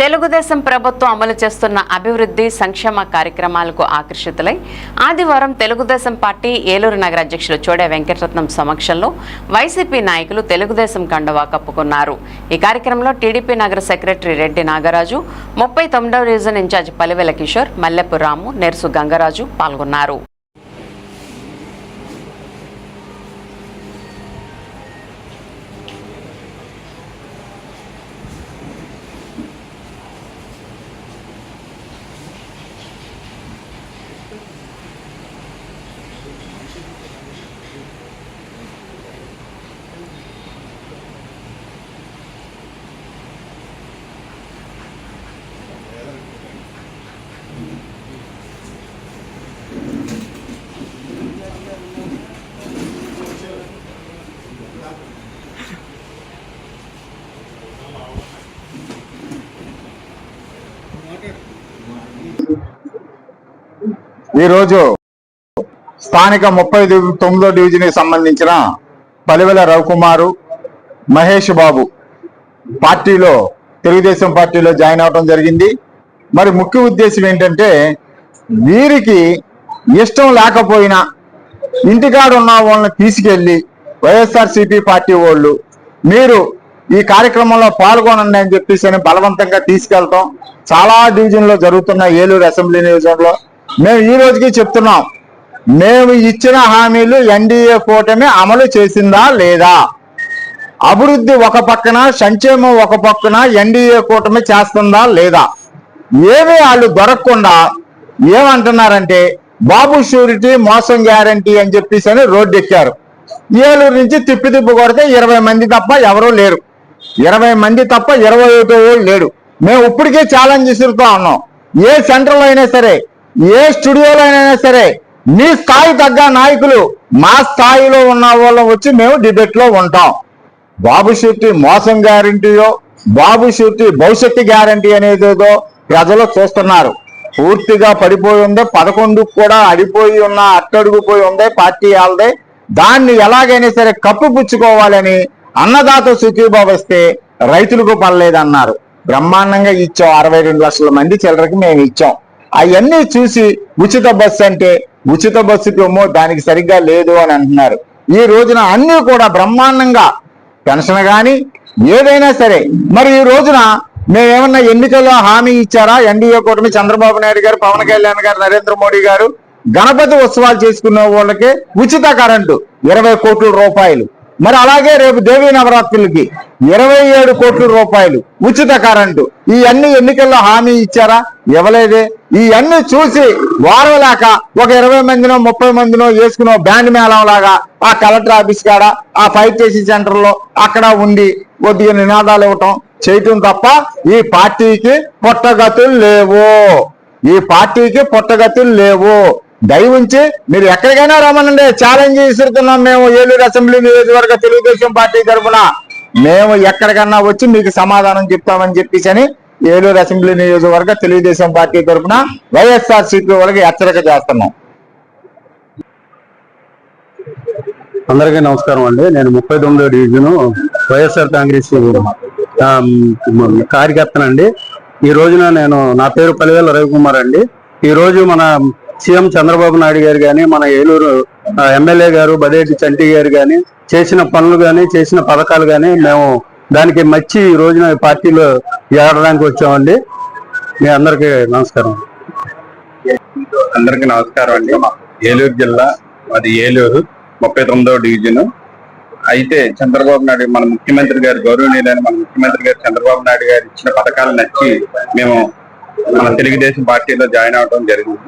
తెలుగుదేశం ప్రభుత్వం అమలు చేస్తున్న అభివృద్ధి సంక్షేమ కార్యక్రమాలకు ఆకర్షితులై ఆదివారం తెలుగుదేశం పార్టీ ఏలూరు నగర అధ్యక్షులు చోడే వెంకటరత్నం సమక్షంలో వైసీపీ నాయకులు తెలుగుదేశం కండువా కప్పుకున్నారు. ఈ కార్యక్రమంలో టీడీపీ నగర సెక్రటరీ రెడ్డి నాగరాజు ముప్పై తొమ్మిదవ డివిజన్ ఇన్ఛార్జ్ పలివెల కిషోర్ మల్లెపు రాము నెర్సు గంగరాజు పాల్గొన్నారు. ఈరోజు స్థానిక ముప్పై తొమ్మిదో డివిజన్కి సంబంధించిన పలివెల రవికుమారు మహేష్ బాబు పార్టీలో తెలుగుదేశం పార్టీలో జాయిన్ అవడం జరిగింది. మరి ముఖ్య ఉద్దేశం ఏంటంటే వీరికి ఇష్టం లేకపోయినా ఇంటికాడ ఉన్న వాళ్ళని తీసుకెళ్ళి వైఎస్ఆర్సీపీ పార్టీ వాళ్ళు మీరు ఈ కార్యక్రమంలో పాల్గొనండి అని చెప్పేసి బలవంతంగా తీసుకెళ్తాం చాలా డివిజన్లో జరుగుతున్న ఏలూరు అసెంబ్లీ నియోజకవర్గంలో మేము ఈ రోజుకి చెప్తున్నాం. మేము ఇచ్చిన హామీలు ఎన్డీఏ కూటమి అమలు చేసిందా లేదా? అభివృద్ధి ఒక పక్కన సంక్షేమం ఒక పక్కన ఎన్డీఏ కూటమి చేస్తుందా లేదా? ఏమీ వాళ్ళు దొరకకుండా ఏమంటున్నారంటే బాబు షూరిటీ మోసం గ్యారంటీ అని చెప్పేసి అని రోడ్డు ఎక్కారు. ఏలూరు నుంచి తిప్పి తిప్పి కొడితే ఇరవై మంది తప్ప ఎవరూ లేరు. ఇరవై మంది తప్ప ఇరవై ఒకటో లేడు మేము ఇప్పటికే ఛాలెంజ్ విసురుతా ఉన్నాం. ఏ సెంటర్లో అయినా సరే ఏ స్టూడియోలో అయినా సరే మీ స్థాయి తగ్గ నాయకులు మా స్థాయిలో ఉన్న వాళ్ళం వచ్చి మేము డిబేట్లో ఉంటాం. బాబు శెట్టి మోసం గ్యారంటీయో బాబు శెట్టి భవిష్యత్తు గ్యారంటీ అనేదేదో ప్రజలు చూస్తున్నారు. పూర్తిగా పడిపోయి ఉంది పదకొండు కూడా అడిపోయి ఉన్న అట్టడుగుపోయి ఉంది పార్టీ వాళ్ళదే. దాన్ని ఎలాగైనా సరే కప్పుపుచ్చుకోవాలని అన్నదాత సుఖీభావ వస్తే రైతులకు పర్లేదన్నారు. బ్రహ్మాండంగా ఇచ్చాం. అరవై రెండు లక్షల మంది చిల్లరకి మేము ఇచ్చాం. అవన్నీ చూసి ఉచిత బస్సు అంటే ఉచిత బస్సుకి ఏమో దానికి సరిగ్గా లేదు అని అంటున్నారు. ఈ రోజున అన్ని కూడా బ్రహ్మాండంగా పెన్షన్ కానీ ఏదైనా సరే. మరి ఈ రోజున మేమేమన్నా ఎన్నికల్లో హామీ ఇచ్చారా? ఎన్డీఏ కూటమి చంద్రబాబు నాయుడు గారు పవన్ కళ్యాణ్ గారు నరేంద్ర మోడీ గారు గణపతి ఉత్సవాలు చేసుకున్న వాళ్ళకి ఉచిత కరెంటు ఇరవై కోట్ల రూపాయలు. మరి అలాగే రేపు దేవీ నవరాత్రులకి ఇరవై ఏడు కోట్ల రూపాయలు ఉచిత కరెంటు. ఈ అన్ని ఎన్నికల్లో హామీ ఇచ్చారా? ఇవ్వలేదే. ఈ అన్ని చూసి వారలేక ఒక ఇరవై మందినో ముప్పై మందినో వేసుకున్న బ్యాండ్ మేళం లాగా ఆ కలెక్టర్ ఆఫీస్ కాడ ఆ ఫైర్ స్టేషన్ సెంటర్లో అక్కడ ఉండి కొద్దిగా నినాదాలు ఇవ్వటం చేయటం తప్ప ఈ పార్టీకి పుట్టగతులు లేవు. ఈ పార్టీకి పుట్టగతులు లేవు. దయవుంచి మీరు ఎక్కడికైనా రమ్మనండి. ఛాలెంజ్ విసురుతున్నాం మేము ఏలూరు అసెంబ్లీ నియోజకవర్గ తెలుగుదేశం పార్టీ తరఫున. మేము ఎక్కడికన్నా వచ్చి మీకు సమాధానం చెప్తామని చెప్పేసి అని ఏలూరు అసెంబ్లీ నియోజకవర్గ తెలుగుదేశం పార్టీ తరఫున వైఎస్ఆర్ సీపీ వాళ్ళకి హెచ్చరిక చేస్తున్నాం. అందరికీ నమస్కారం అండి. నేను ముప్పై తొమ్మిదో డివిజన్ వైఎస్ఆర్ కాంగ్రెస్ కార్యకర్తనండి. ఈ రోజున నేను నా పేరు పలివేల రవికుమార్ అండి. ఈ రోజు మన సీఎం చంద్రబాబు నాయుడు గారు కానీ మన ఏలూరు ఎమ్మెల్యే గారు బదేటి చంటి గారు కానీ చేసిన పనులు కానీ చేసిన పథకాలు కానీ మేము దానికి మచ్చి ఈ రోజున పార్టీలో ఏడడానికి వచ్చామండి. మీ అందరికీ నమస్కారం. అందరికి నమస్కారం అండి. ఏలూరు జిల్లా అది ఏలూరు ముప్పై తొమ్మిదవ డివిజన్. అయితే చంద్రబాబు నాయుడు మన ముఖ్యమంత్రి గారు గౌరవనీయులైన మన ముఖ్యమంత్రి గారు చంద్రబాబు నాయుడు గారు ఇచ్చిన పథకాలు నచ్చి మేము మన తెలుగుదేశం పార్టీలో జాయిన్ అవడం జరిగింది.